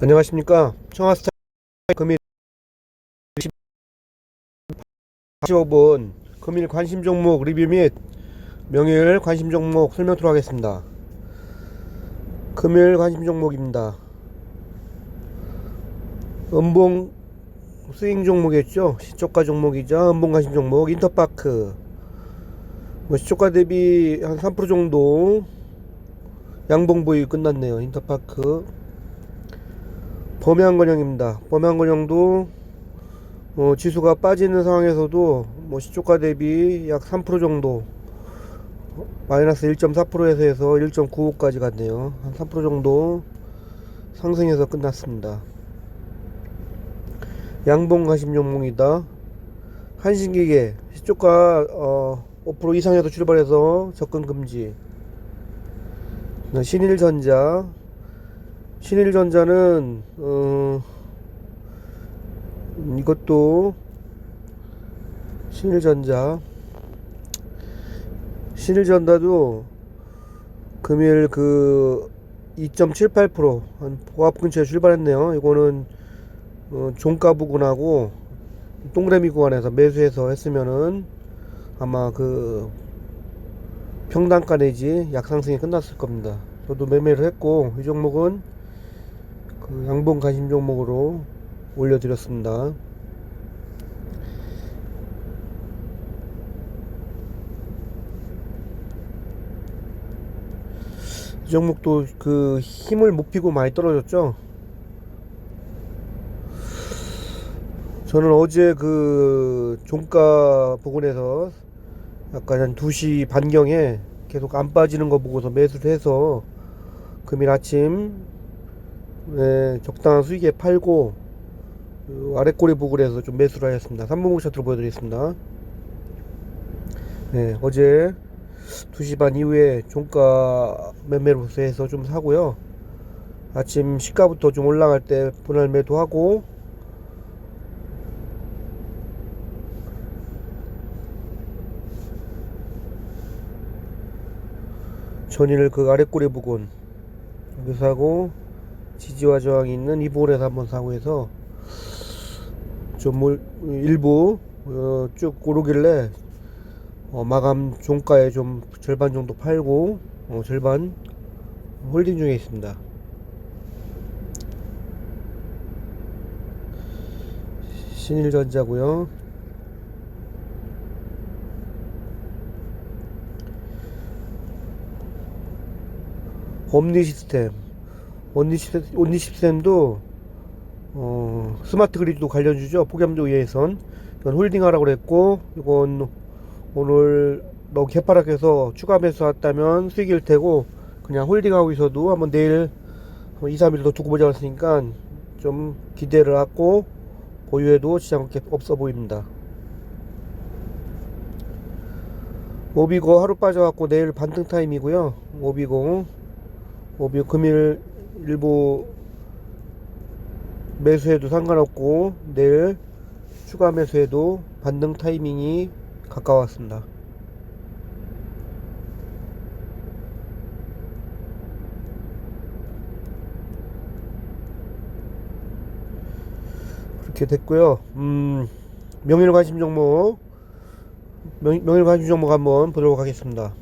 안녕하십니까? 청아스타 금일 15분 금일 관심 종목 리뷰 및 명일 관심 종목 설명 토록 하겠습니다. 금일 관심 종목입니다. 음봉 스윙 종목이었죠? 시초가 종목이자 음봉 관심 종목 인터파크. 뭐 시초가 대비 한 3% 정도 양봉 보유 끝났네요. 인터파크 범양건영입니다. 범양건영도 어, 지수가 빠지는 상황에서도 뭐 시초가 대비 약 3% 정도 어, 마이너스 1.4%에서 해서 1.95까지 갔네요. 한 3% 정도 상승해서 끝났습니다. 양봉 가심 종목이다. 한신기계 시초가 어, 5% 이상에서 출발해서 접근 금지. 신일전자 신일전자는 어 이것도 신일전자 신일전자도 금일 그 2.78%한 보합 근처에 출발했네요. 이거는 어 종가 부근하고 동그라미 구간에서 매수해서 했으면은 아마 그 평단가 내지 약상승이 끝났을 겁니다. 저도 매매를 했고 이 종목은 그 양봉 관심 종목으로 올려드렸습니다. 이 종목도 그 힘을 못 피고 많이 떨어졌죠. 저는 어제 그 종가 부근에서 약간 한 2시 반경에 계속 안 빠지는 거 보고서 매수를 해서 금일 아침 네, 적당한 수익에 팔고 그 아래 꼬리 부근에서 좀 매수를 하였습니다. 3분목 차트로 보여드리겠습니다. 네, 어제 2시 반 이후에 종가 매매로서 해서 좀 사고요. 아침 시가부터 좀 올라갈 때 분할 매도하고 전일 그 아래 꼬리 부근 여기서 하고 지지와 저항이 있는 이 볼에서 한번 사고 해서 좀 일부 어, 쭉 오르길래 어, 마감 종가에 좀 절반 정도 팔고 어, 절반 홀딩 중에 있습니다. 신일전자고요. 옴니 시스템 온니 시스템도 어, 스마트 그리드도 관련주죠. 폭염도 위해선 이건 홀딩하라고 그랬고 이건 오늘 너무 개파락해서 추가 매수했다면 수익일 테고 그냥 홀딩하고 있어도 한번 내일 2, 3일 더 두고 보자 했으니까 좀 기대를 하고 보유해도 지장 없어 보입니다. 오비고 하루 빠져갖고 내일 반등 타임이고요. 오비고 오비 금일 일부 매수해도 상관없고 내일 추가 매수해도 반등 타이밍이 가까웠습니다. 그렇게 됐고요. 음, 명일 관심 종목 명, 명일 관심 종목 한번 보도록 하겠습니다.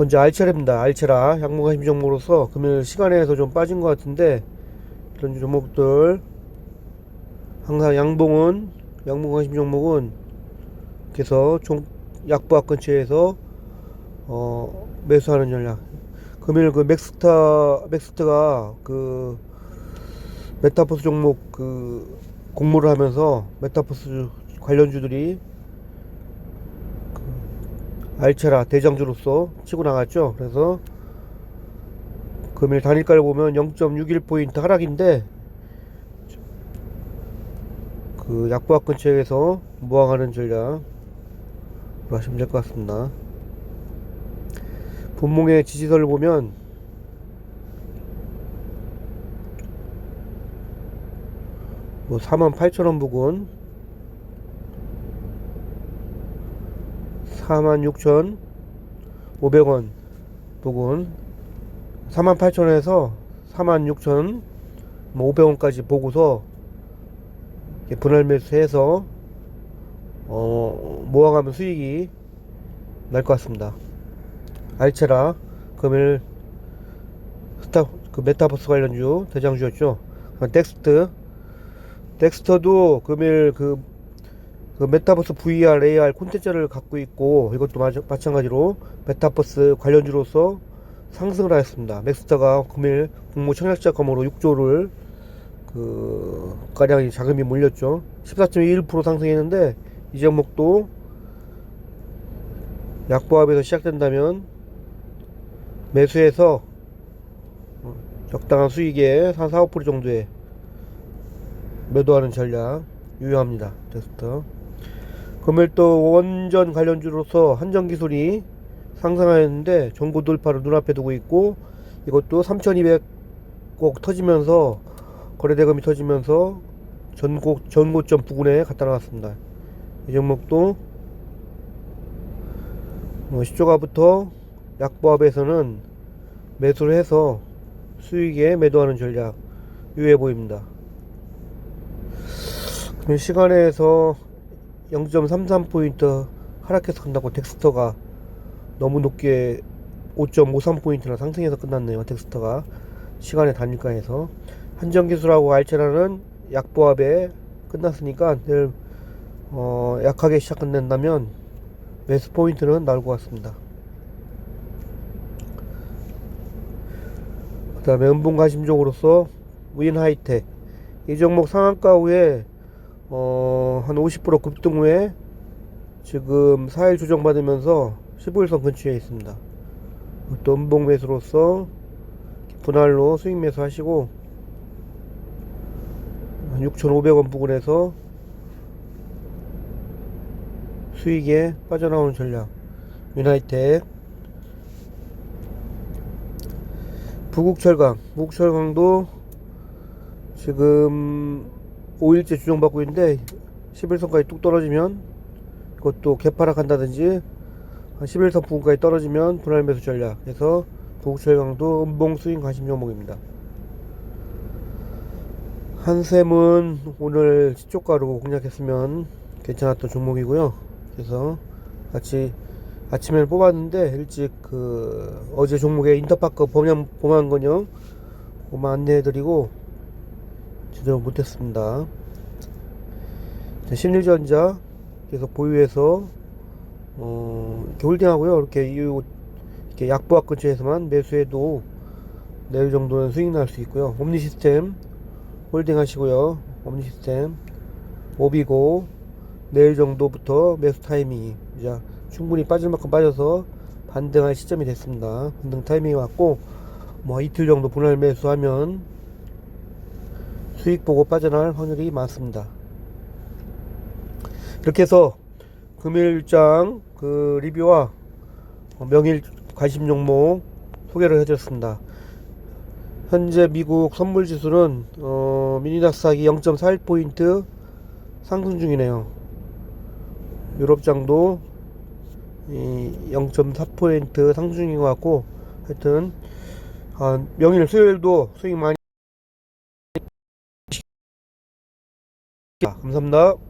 먼저 알체라입니다. 알체라 양모가 힘 종목으로서 금일 시간에서 좀 빠진 것 같은데 이런 종목들 항상 양봉은 양봉과 힘 종목은 그래서 종 약보합 근처에서 어 매수하는 전략. 금일 그 맥스타 맥스트가 그 메타버스 종목 그 공모를 하면서 메타버스 관련주들이 알체라 대장주로서 치고 나갔죠. 그래서 금일 단일가를 보면 0.61포인트 하락인데 그 약보합 근처에서 모항하는 전략 하시면 될 것 같습니다. 분봉의 지지선을 보면 뭐 48,000원 부근 46,500원 부근 48,000원에서 46,000뭐 500원까지 보고서 분할 매수해서 어, 모아가면 수익이 날 것 같습니다. 알체라 금일 스타 그 메타버스 관련주 대장주였죠. 덱스트 덱스터도 금일 그, 그 메타버스 VR, AR 콘텐츠를 갖고 있고 이것도 마, 마찬가지로 메타버스 관련주로서 상승을 하였습니다. 맥스터가 금일 국무 청약자금으로 6조를 그 가량 자금이 몰렸죠. 14.21% 상승했는데 이 종목도 약보합에서 시작된다면 매수해서 어, 적당한 수익에 한 4, 5% 정도에 매도하는 전략 유효합니다. 텍스터. 금일 또 원전 관련주로서 한전기술이 상승하였는데 전고 돌파를 눈앞에 두고 있고 이것도 3200꼭 터지면서 거래대금이 터지면서 전고 전고점 부근에 갖다 놨습니다. 이 종목도 어, 시초가부터 약보합에서는 매수를 해서 수익에 매도하는 전략 유효해 보입니다. 시간에서 0.33포인트 하락해서 끝나고 덱스터가 너무 높게 5.53포인트나 상승해서 끝났네요. 텍스터가 시간의 단일가에서 한전기술하고 알체라는 약보합에 끝났으니까 내일 어, 약하게 시작 끝낸다면 매수 포인트는 나올 것 같습니다. 그 다음에 은분가심종으로서 윈하이텍 이 종목 상한가 후에 어, 한 50% 급등 후에 지금 4일 조정받으면서 15일선 근처에 있습니다. 또 음봉 매수로서 분할로 수익 매수 하시고 6,500원 부근에서 수익에 빠져나오는 전략 유나이텍 부국철강 부국철강도 지금 5일째 주정받고 있는데 11선까지 뚝 떨어지면 그것도 개파락 한다든지 한 11선 부근까지 떨어지면 분할 매수 전략 해서 부국철강도 음봉 수익 관심 종목입니다. 한샘은 오늘 시초가로 공략했으면 괜찮았던 종목이고요. 그래서 같이 아침에 뽑았는데 일찍 그 어제 종목에 인터파크 범양 범안건영 그만 안내해드리고 제대로 못했습니다. 신일전자 계속 보유해서 어, 이렇게 홀딩하고요. 이렇게 이 이렇게 약보합 근처에서만 매수해도 내일 정도는 수익 날 수 있고요. 옴니 시스템 홀딩 하시고요. 옴니 시스템 오비고 내일 정도부터 매수 타이밍이 이제 충분히 빠질 만큼 빠져서 반등할 시점이 됐습니다. 반등 타이밍이 왔고 뭐 이틀 정도 분할 매수하면 수익 보고 빠져나갈 확률이 많습니다. 이렇게 해서 금일장 그 리뷰와 명일 관심 종목 소개를 해드렸습니다. 현재 미국 선물 지수는 어, 미니닥스하기 0.41포인트 상승 중이네요. 유럽장도 0.4포인트 상승 중인 것 같고 하여튼 아, 명일 수요일도 수익 많이 감사합니다.